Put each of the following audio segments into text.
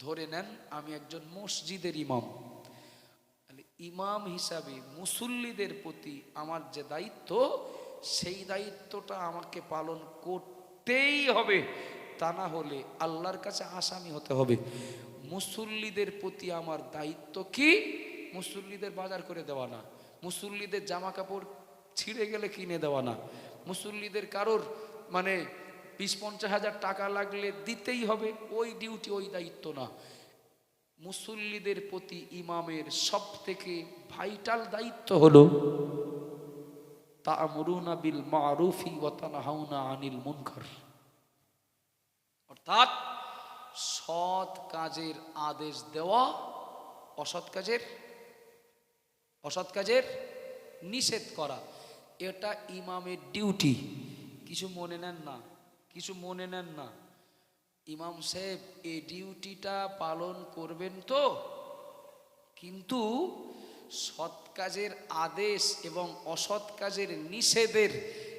ধরে নেন, আমি একজন মসজিদের ইমাম। ইমাম হিসাবে মুসল্লিদের প্রতি আমার যে দায়িত্ব, সেই দায়িত্বটা আমাকে পালন করতেই হবে। তা না হলে আল্লাহর কাছে আসামি হতে হবে। মুসল্লিদের প্রতি আমার দায়িত্ব কি? মুসল্লিদের বাজার করে দেওয়া না। মুসল্লিদের জামা কাপড় ছিঁড়ে গেলে কিনে দেওয়া না। মুসল্লিদের কারোর মানে বিশ পঞ্চাশ হাজার টাকা লাগলে দিতেই হবে, ওই ডিউটি ওই দায়িত্ব না। মুসল্লিদের প্রতি ইমামের সব থেকে ভাইটাল দায়িত্ব হলো, তা'মুরুনা বিল মারুফি ওয়া তানহাউনা আনিল মুনকার। অর্থাৎ সৎ কাজের আদেশ দেওয়া, অসৎ কাজের অসৎ কাজের নিষেধ করা, এটা ইমামের ডিউটি কিছু মনে নেন না? কিছু মনে নেন না। ইমাম সাহেব এই ডিউটিটা পালন করবেন তো? কিন্তু সৎ কাজের আদেশ এবং অসৎ কাজের নিষেধের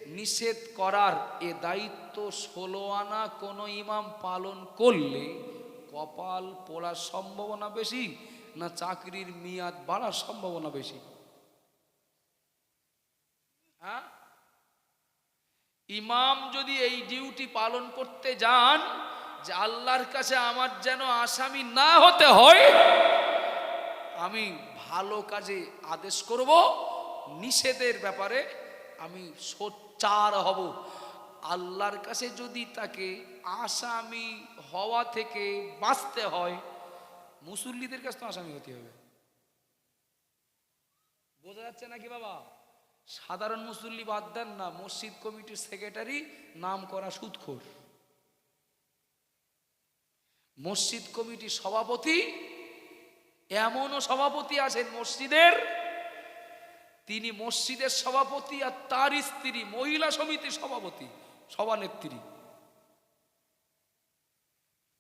নিষেধ করার এ দায়িত্ব ষোলো আনা কোনো ইমাম পালন করলে কপাল পোড়ার সম্ভাবনা বেশি না চাকরির মেয়াদ বাড়ার সম্ভাবনা বেশি? হ্যাঁ? ইমাম যদি এই ডিউটি পালন করতে যান যে আল্লাহর কাছে আমার যেন আসামি না হতে হয়, আমি ভালো কাজে আদেশ করব, নিষেধের ব্যাপারে আমি সোচ্চার হব। আল্লাহর কাছে যদি তাকে আসামি হওয়া থেকে বাঁচতে হয়, মুসল্লিদের কাছে তো আসামি হতে হবে। বোঝা যাচ্ছে নাকি বাবা? সাধারণ মুসল্লি বাদ দেন না, মসজিদ কমিটির সেক্রেটারি নাম করা সুদখোর মসজিদ কমিটির সভাপতি, এমনও সভাপতি আছেন মসজিদের, তিনি মসজিদের সভাপতি আর তার স্ত্রী, মহিলা সমিতির সভাপতি, সভানেত্রী।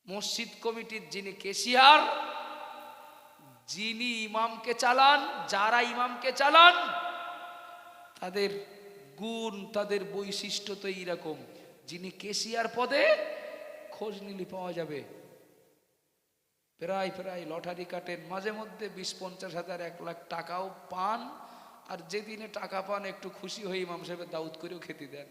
মসজিদ কমিটির যিনি কেশিয়ার, যিনি ইমামকে চালান, যারা ইমামকে চালান তাদের গুণ, তাদের বৈশিষ্ট্য তো এইরকম। যিনি কেশিয়ার পদে, খোঁজ নিলে পাওয়া যাবে। প্রায় প্রায় লটারি কাটেন, মাঝে মধ্যে বিশ, পঞ্চাশ হাজার, এক লাখ টাকাও পান। আর যেদিনে টাকা পান, একটু খুশি হয়ে ইমাম সাহেবের দাউদ করেও খেতে দেন।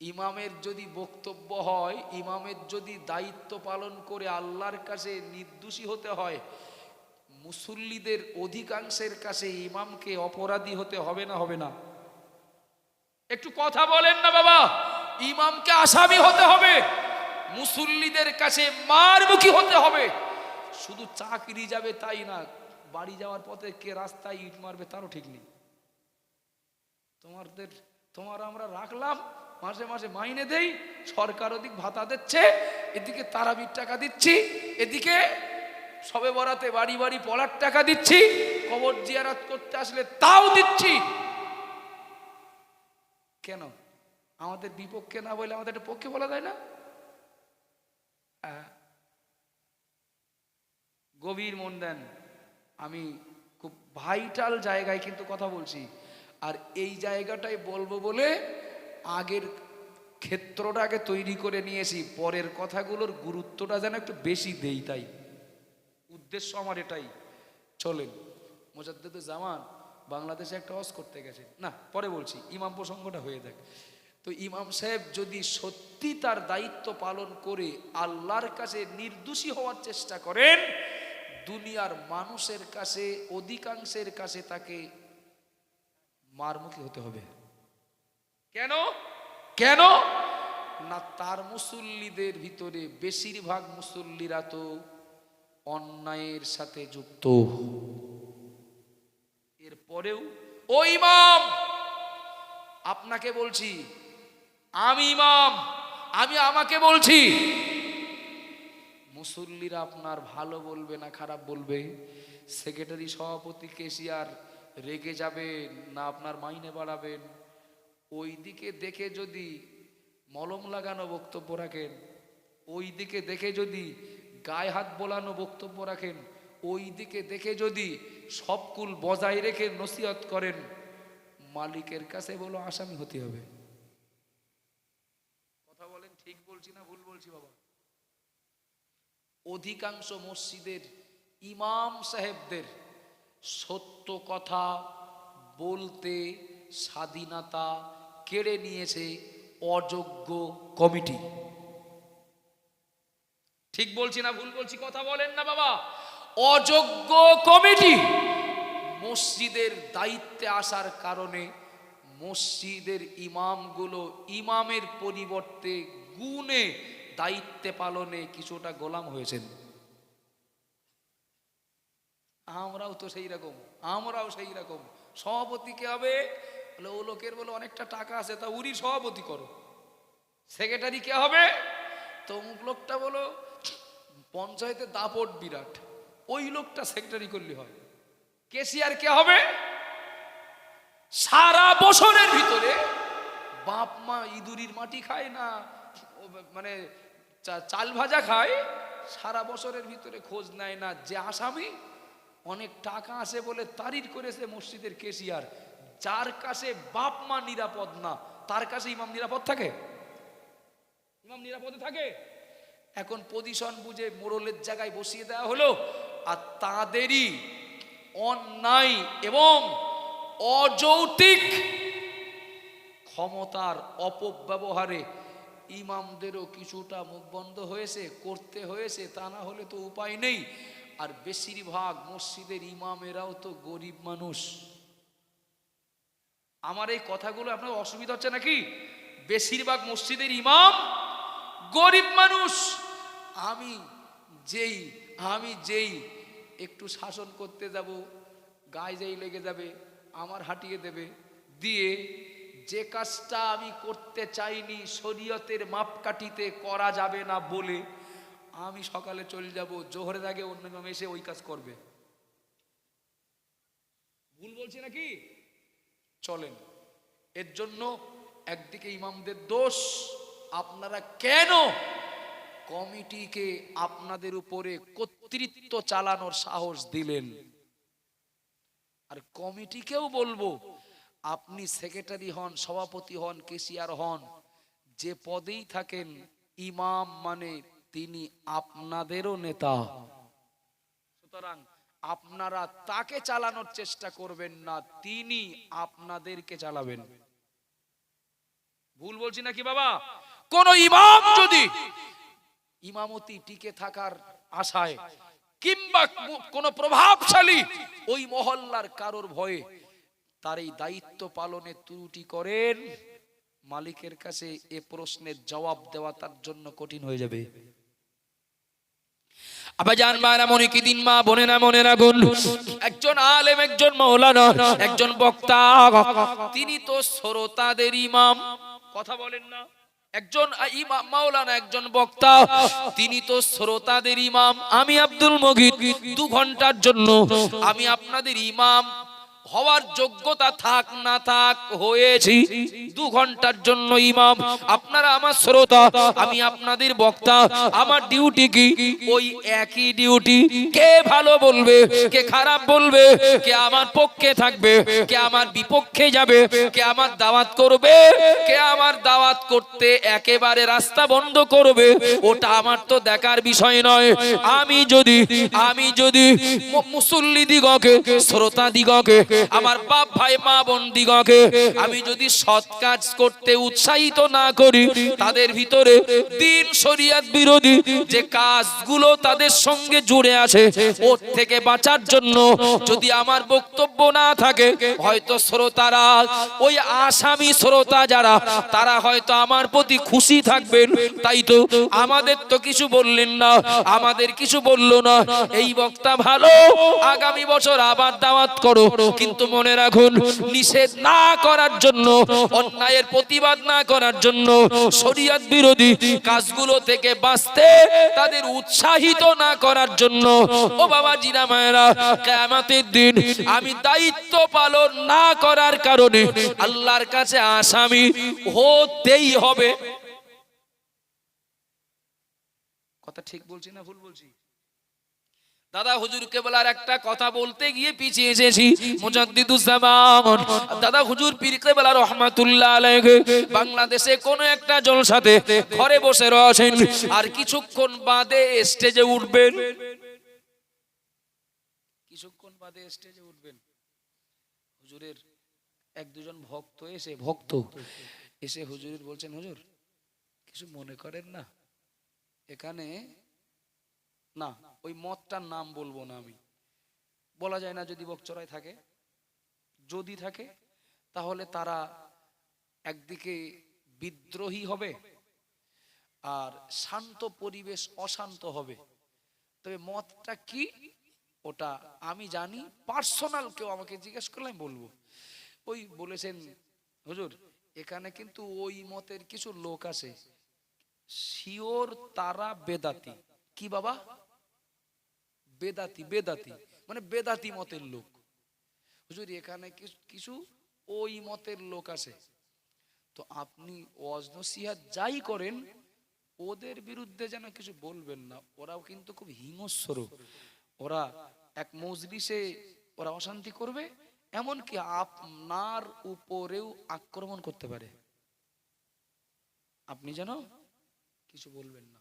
ইমামের যদি বক্তব্য হয়, ইমামের যদি দায়িত্ব পালন করে আল্লাহর কাছে নির্দোষী হতে হয় মুসল্লিদের অধিকাংশের কাছে ইমামকে অপরাধী হতে হবে না হবে না। একটু কথা বলেন না বাবা, ইমামকে আসামি হতে হবে, মুসল্লিদের কাছে মারমুখী হতে হবে। শুধু চাকরি যাবে তাই না, বাড়ি যাওয়ার পথে কে রাস্তায় ইট মারবে তারও ঠিক নেই। তোমাদের, তোমার আমরা রাখলাম, মাসে মাসে মাইনে দেই, সরকার ওদিক ভাতা দিচ্ছে, এদিকে তারাবির টাকা দিচ্ছি, এদিকে সবে বরাতে বাড়ি বাড়ি পড়ার টাকা দিচ্ছি, কবর জিয়ারাত করতে আসলে তাও দিচ্ছি। কেন? আমাদের বিপক্ষে না বলে আমাদের একটা পক্ষে বলা যায় না। গভীর মন দেন। আমি খুব ভাইটাল জায়গায় কিন্তু কথা বলছি। আর এই জায়গাটাই বলব বলে আগের ক্ষেত্রটাকে তৈরি করে নিয়েছি। পরের কথাগুলোর গুরুত্বটা যেন একটু বেশি দেই তাই। উদ্দেশ্য আমার এটাই। চলেন। মোজাদ্দেদ জামান বাংলাদেশে একটা অস করতে গেছে। না, পরে বলছি, ইমাম প্রসঙ্গটা হয়ে দেখ। তো ইমাম সাহেব যদি সত্যি তার দায়িত্ব পালন করে আল্লাহর কাছে নির্দোষী হওয়ার চেষ্টা করেন, দুনিয়ার মানুষের কাছে, অধিকাংশের কাছে তাকে মারমুখী হতে হবে। কেন? কেন? না, তার মুসল্লিদের ভিতরে বেশিরভাগ মুসল্লিরা তো অন্যায়ের সাথে যুক্ত। এরপরেও, ও ইমাম, আপনাকে বলছি, আমি ইমাম, আমি আমাকে বলছি। মুসল্লিরা আপনার ভালো বলবে না খারাপ বলবে। সেক্রেটারি সভাপতি কেশিয়ার রেগে যাবেন না আপনার মাইনে বাড়াবেন। ওই দিকে দেখে যদি মলম লাগানো বক্তব্য রাখেন ওই দিকে দেখে যদি গায়ে হাত বোলানো বক্তব্য রাখেন ওই দিকে দেখে যদি সবকুল বজায় রেখে নসিহত করেন, মালিকের কাছে বলো আসামি হতে হবে। কথা বলেন ঠিক বলছি না ভুল বলছি বাবা? অধিকাংশ মসজিদের ইমাম সাহেবদের সত্য কথা বলতে স্বাধীনতা কেড়ে নিয়েছে অযোগ্য কমিটি। ঠিক বলছি না, ভুল বলছি, কথা বলেন না বাবা। অযোগ্য কমিটি মসজিদের দায়িত্বে আসার কারণে মসজিদের ইমামগুলো ইমামের পরিবর্তে গুণে দায়িত্বে পালনে কিছুটা গোলাম হয়েছেন। আমরাও তো সেই রকম, আমরাও সেই রকম। সভাপতি কে হবে? বলে, ও লোকের বলে, অনেকটা টাকা আছে, তা উরি সভাপতি করো। সেক্রেটারি কে হবে? তো লোকটা বলো পঞ্চায়েতে দাপট বিরাট। ওই লোকটা সেক্রেটারি করলে হয়। কেসিয়ার কে হবে? সারা বছরের ভিতরে বাপ মা ইঁদুরির মাটি খায় না মানে চাল ভাজা খায়, সারা বছরের ভিতরে খোঁজ নেয় না। যে আসামি, অনেক টাকা আছে বলে তারির করেছে মসজিদের কেসিয়ার যার কাছে বাপ মা নিরাপদ না, তার কাছে ইমাম নিরাপদ থাকে? ইমাম নিরাপদে থাকে? এখন পজিশন বুঝে মোড়লের জায়গায় বসিয়ে দেওয়া হলো, আর তাদেরই অন্যায় এবং অযৌতিক ক্ষমতার অপব্যবহারে ইমামদেরও কিছুটা মুখ বন্ধ হয়েছে, করতে হয়েছে, তা না হলে তো উপায় নেই। আর বেশিরভাগ মসজিদের ইমামেরাও তো গরিব মানুষ। আমার এই কথাগুলো আপনার অসুবিধা হচ্ছে নাকি? বেশিরভাগ মসজিদের ইমাম গরিব মানুষ। আমি যেই আমি যেই, একটু শাসন করতে যাব, গায়ে যেই লেগে যাবে, আমার হাঁটিয়ে দেবে। দিয়ে যে কাজটা আমি করতে চাইনি, শরীয়তের মাপকাঠিতে করা যাবে না বলে আমি সকালে চলে যাব, জোহরের আগে অন্য ইমাম এসে ওই কাজ করবে। ভুল বলছি নাকি? চলেন। এর জন্য একদিকে ইমামদের দোষ, আপনারা কেন কমিটিকে আপনাদের উপরে কর্তৃত্ব চালানোর সাহস দিলেন। আর কমিটিকেও বলব, আপনি সেক্রেটারি হন, সভাপতি হন কেসিয়ার হন, যে পদেই থাকেন, ইমাম মানে তিনি আপনাদেরও নেতা। সুতরাং আপনারা তাকে চালানোর চেষ্টা করবেন না, তিনি আপনাদেরকে চালাবেন। ভুল বলছি নাকি বাবা? কোন ইমাম যদি ইমামতি টিকে থাকার আশায় কিংবা কোন প্রভাবশালী ওই মহল্লার কারোর ভয়ে তার এই দায়িত্ব পালনে ত্রুটি করেন, মালিকের কাছে এ প্রশ্নের জবাব দেওয়া তার জন্য কঠিন হয়ে যাবে। মনে কি দিন, মা না মনে না একজন আলেম, একজন একজন বক্তা। তিনি তো শ্রোতাদের ইমাম। কথা বলেন না। একজন ইমাম মাওলানা, একজন বক্তা, তিনি তো শ্রোতাদের ইমাম। আমি আব্দুল মগিদ দু ঘণ্টার জন্য আমি আপনাদের ইমাম হওয়ার যোগ্যতা থাক, না থাক, হয়েছি। দু ঘণ্টার জন্য ইমাম। আপনারা আমার শ্রোতা, আমি আপনাদের বক্তা। আমার ডিউটি কি? ওই একই ডিউটি। কে ভালো বলবে? কে খারাপ বলবে? কে আমার পক্ষে থাকবে? কে আমার বিপক্ষে যাবে? কে আমার দাওয়াত করবে? কে আমার দাওয়াত করতে একেবারে রাস্তা বন্ধ করবে? ওটা আমার তো দেখার বিষয় নয়। আমি যদি আমি যদি মুসল্লি দিগকে, শ্রোতা দিগকে আমার বাপ ভাই মা বোন দিগকে। আমি যদি সৎ কাজ করতে উৎসাহিত না করি তাদের ভিতরে দিন শরিয়াত বিরোধী যে কাজগুলো তাদের সঙ্গে জুড়ে আছে ওর থেকে বাঁচার জন্য যদি আমার বক্তব্য না থাকে হয়তো শ্রোতারা ওই আসামি শ্রোতা যারা তারা হয়তো আমার প্রতি খুশি থাকবেন। তাই তো আমাদের তো কিছু বললেন না আমাদের কিছু বলল না। এই বক্তা ভালো আগামী বছর আবার দাওয়াত করো। কিন্তু মনে রাখুন, নিষেধ না করার জন্য, অন্যায়ের প্রতিবাদ না করার জন্য শরিয়ত বিরোধী কাজগুলো থেকে বাঁচতে তাদের উৎসাহিত না করার জন্য। ও বাবা জিরা মায়েরা, কেয়ামতের দিন আমি দায়িত্ব পালন না করার কারণে আল্লাহর কাছে আসামি হতেই হবে। কথা ঠিক বলছি না ভুল বলছি? দাদা হুজুর কেবলার একটা কথা বলতে গিয়ে পিছিয়ে এসেছি। দাদা হুজুর পীর কেবলা রহমাতুল্লাহ বাংলাদেশে কোন একটা জলসাতে ঘরে বসে রয়েছেন। আর কিছুক্ষণ বাদে স্টেজে উঠবেন। কিছুক্ষণ বাদে স্টেজে উঠবেন। হুজুরের এক দুজন ভক্ত এসে ভক্ত এসে হুজুরের বলছেন, হুজুর, কিছু মনে করেন না? এখানে না ওই মতটার নাম বলব না আমি। বলা যায় না যদি বকচরায় থাকে। যদি থাকে, তাহলে তারা একদিকে বিদ্রোহী হবে আর শান্ত পরিবেশ অশান্ত হবে। তবে মতটা কি, ওটা আমি জানি, পার্সোনাল কেউ আমাকে জিজ্ঞেস করলে আমি বলব। ওই বলেছেন, হুজুর, এখানে কিন্তু ওই মতের কিছু লোক আছে। শিওর তারা বেদাতি। কি বাবা? বেদাতি বেদাতি মানে বেদাতি মতের লোক। হুজুর, এখানে কিছু- ওই মতের লোক আছে। তো আপনি অজনসিহাত যাই করেন, ওদের বিরুদ্ধে যেন কিছু বলবেন না, ওরাও কিন্তু খুব হিংস্র ওরা এক মজলিসে ওরা অশান্তি করবে, এমনকি আপনার উপরেও আক্রমণ করতে পারে। আপনি যেন কিছু বলবেন না।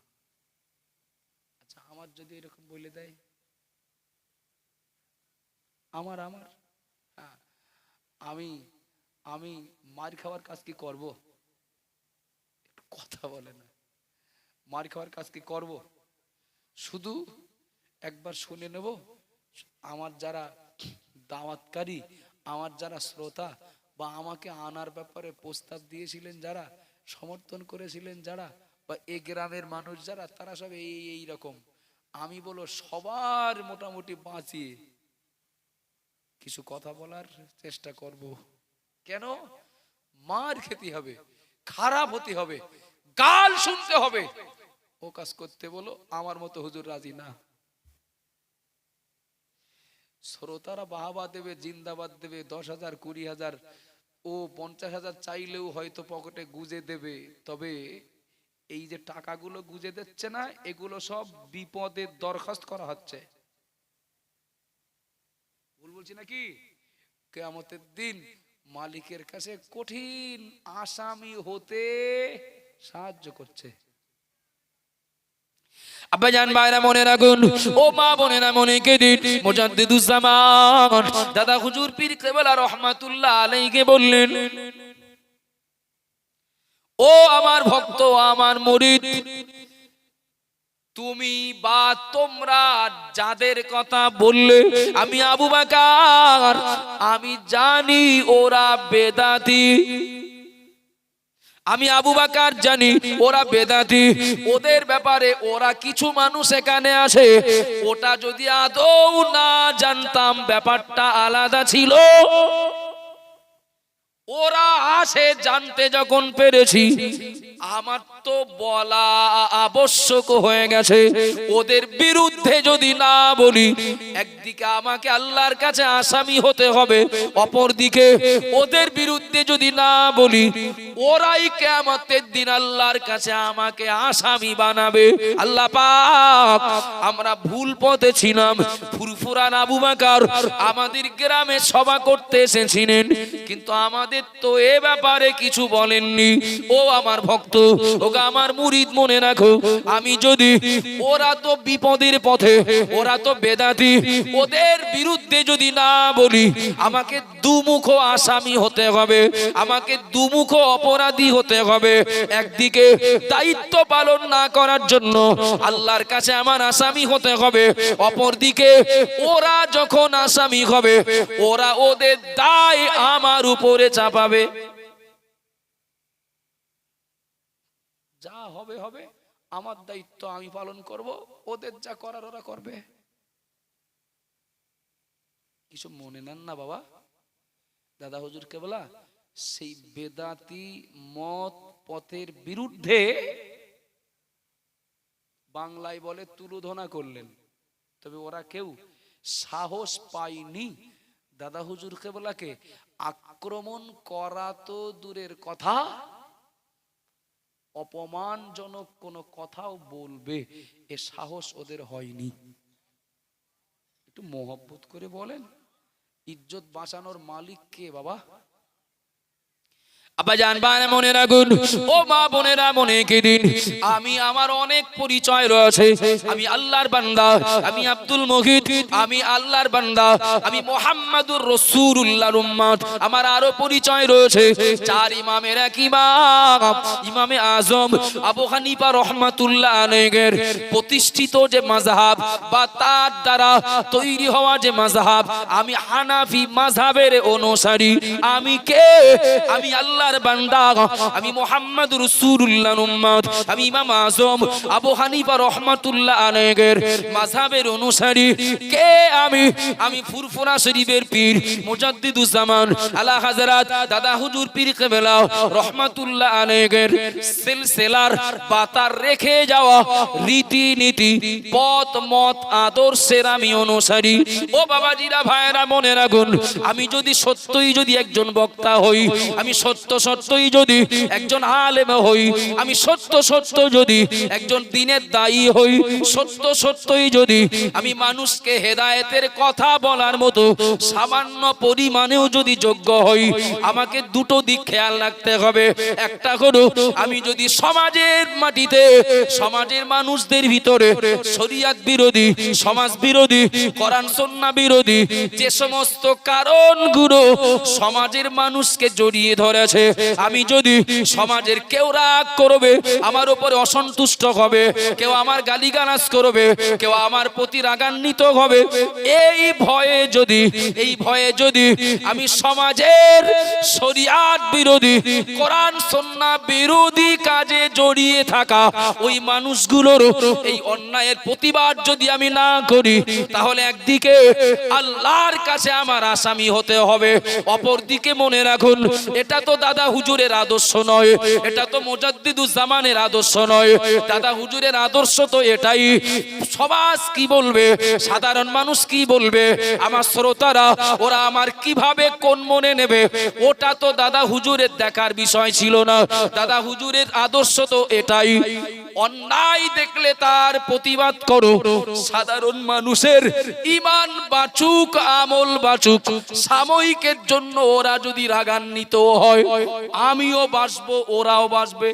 আচ্ছা আমার যদি এরকম বলে দেয়। আমার আমার। আমি আমি মার খাওয়ার কাজ কি করব? একটু কথা বলে না। মার খাওয়ার কাজ কি করব? শুধু একবার শুনে নেব, আমার যারা দাওয়াতকারী, আমার যারা শ্রোতা বা আমাকে আনার ব্যাপারে প্রস্তাব দিয়েছিলেন যারা, সমর্থন করেছিলেন যারা বা এ গ্রামের মানুষ যারা, তারা সব এই এই রকম। আমি বলো সবার মোটামুটি বাঁচিয়ে কিছু কথা বলার চেষ্টা করব। কেন? মার খেতে হবে, খারাপ হতে হবে, গাল শুনতে হবে। ও কাজ করতে বলো, আমার মতো হুজুর রাজি না। শ্রোতারা বাহাবা দেবে, জিন্দাবাদ দেবে, দশ হাজার, কুড়ি হাজার, ও পঞ্চাশ হাজার চাইলেও হয়তো পকেটে গুজে দেবে। তবে এই যে টাকাগুলো গুজে দিচ্ছে না, এগুলো সব বিপদের দরখাস্ত করা হচ্ছে। বলছি নাকি? কেয়ামতের দিন মালিকের কাছে কঠিন আসামি হতে সাহায্য করছে। ও আমার ভক্ত আমার মুরিদ তুমি বা তোমরা যাদের কথা বললে, আমি আবু বাকার, আমি জানি ওরা বেদাতি। আমি আবু বাকার জানি ওরা বেদাতি। ওদের ব্যাপারে ওরা কিছু মানুষ এখানে আসে। ওটা যদি আদৌ না জানতাম, ব্যাপারটা আলাদা ছিল। ওরা আসে জানতে যখন পেরেছি। আমার তো বলা আবশ্যক হয়ে গেছে। ওদের বিরুদ্ধে যদি না বলি, একদিকে আমাকে আল্লাহর কাছে আসামি হতে হবে, অপরদিকে ওদের বিরুদ্ধে যদি না বলি, ওরাই কেমতের দিন আল্লাহর কাছে আমাকে আসামি বানাবে। আল্লাহ পাক, আমরা ভুল পথে ছিলাম, ফুরফুরান আবু বাকার আমাদের গ্রামে সভা করতে এসেছিলেন, কিন্তু আমাদের তো এ ব্যাপারে কিছু বলেননি। ও আমার ভক্ত ওগা আমার মুরিদ মনে রাখো, আমি যদি ওরা তো বিপদের পথে, ওরা তো বেদাতি, ওদের বিরুদ্ধে যদি না বলি, আমাকে দুমুখ আসামি হতে হবে, আমাকে দুমুখ অপরাধী হতে হবে, একদিকে দায়িত্ব পালন না করার জন্য আল্লাহর কাছে আমার আসামি হতে হবে, অপরদিকে ওরা যখন আসামি হবে, ওরা ওদের দায় আমার উপরে চাপাবে। যা হবে হবে, আমার দায়িত্ব আমি পালন করব, ওদের যা করার ওরা করবে। কিছু মনে নেন না বাবা? দাদা হুজুর কে বলা, সেই বেদাতি মত পথের বিরুদ্ধে বাংলায় বলে তুলোধনা করলেন। তবে ওরা কেউ সাহস পায়নি। দাদা হুজুর কেবলাকে আক্রমণ করা তো দূরের কথা। অপমানজনক কোনো কথাও বলবে, এ সাহস ওদের হয়নি। একটু মোহব্বত করে বলেন, ইজ্জত বাঁচানোর মালিক কে বাবা? বানে মনে রাখুন ও মা বোনেরা, মনে আমি, আমার অনেক পরিচয় রয়েছে। আমি আল্লাহর বান্দা, আমি আব্দুল আমি আল্লাহর বান্দা, আমি মোহাম্মদুর আমার আরও পরিচয় রয়েছে। চার ইমামের এক ইমাম, ইমামে আজম, আবু হানিফা রহমাতুল্লাহ প্রতিষ্ঠিত যে মাযহাব বা তার দ্বারা তৈরি হওয়া যে মাযহাব, আমি হানাফি মাযহাবের অনুসারী। আমি কে? আমি আল্লাহর বান্দা আমি মোহাম্মদ রাসূলুল্লাহর উম্মত। আমি ইমাম আজম, আবু হানিফা রহমাতুল্লাহ আলাইহির মাযহাবের অনুসারী। কে আমি? আমি ফুরফুরা শরীফের পীর মুজাদ্দিদুজ জামান আলা হযরত দাদা হুজুর পীর কেবলা রহমাতুল্লাহ আলাইহির সিলসিলার পাতার রেখে যাওয়া রীতিনীতি, পথ, মত, আদর্শের আমি অনুসারী। ও বাবাজিরা ভাইরা মনে রাখুন আমি যদি সত্যই যদি একজন বক্তা হই, আমি সত্য সত্যই যদি একজন আলেম হই, আমি সত্য সত্য যদি একজন দিনের দায়ী হই, সত্য সত্যই যদি আমি মানুষকে হেদায়েতের কথা বলার মতো সামান্য পরিমাণেও যদি যোগ্য হই, আমাকে দুটো দিক খেয়াল রাখতে হবে। একটা হলো, আমি যদি সমাজের মাটিতে, সমাজের মানুষদের ভিতরে শরিয়াত বিরোধী, সমাজ বিরোধী, কোরআন সন্না বিরোধী, যে সমস্ত কারণগুলো সমাজের মানুষকে জড়িয়ে ধরেছে আমি যদি সমাজের কেউ রাগ করবে, আমার উপরে অসন্তুষ্ট হবে, কেউ আমার গালিগালাজ করবে, কেউ আমার প্রতি রাগান্বিত হবে, এই ভয়ে যদি, এই ভয়ে যদি আমি সমাজের শরিয়াত বিরোধী, কোরআন, সন্না বিরোধী কাজে জড়িয়ে থাকা ওই মানুষগুলোর এই অন্যায়ের প্রতিবাদ যদি আমি না করি, তাহলে একদিকে আল্লাহর কাছে আমার আসামি হতে হবে অপর দিকে মনে রাখুন, এটা তো দাদা হুজুরের আদর্শ নয়। এটা তো মোজাদ্দিদুজ জামানের আদর্শ নয়। দাদা হুজুরের আদর্শ তো এটাই। সমাজ কি বলবে? সাধারণ মানুষ কি বলবে? আমার শ্রোতারা, ওরা আমার কীভাবে কোন মনে নেবে? ওটা তো দাদা হুজুরের দেখার বিষয় ছিল না। দাদা হুজুরের আদর্শ তো এটাই। অন্যায় দেখলে তার প্রতিবাদ করো। সাধারণ মানুষের ইমান বাচুক, আমল বাচুক। সাময়িকের জন্য ওরা যদি রাগান্বিত হয় আমিও বাসবো ওরাও বাসবে।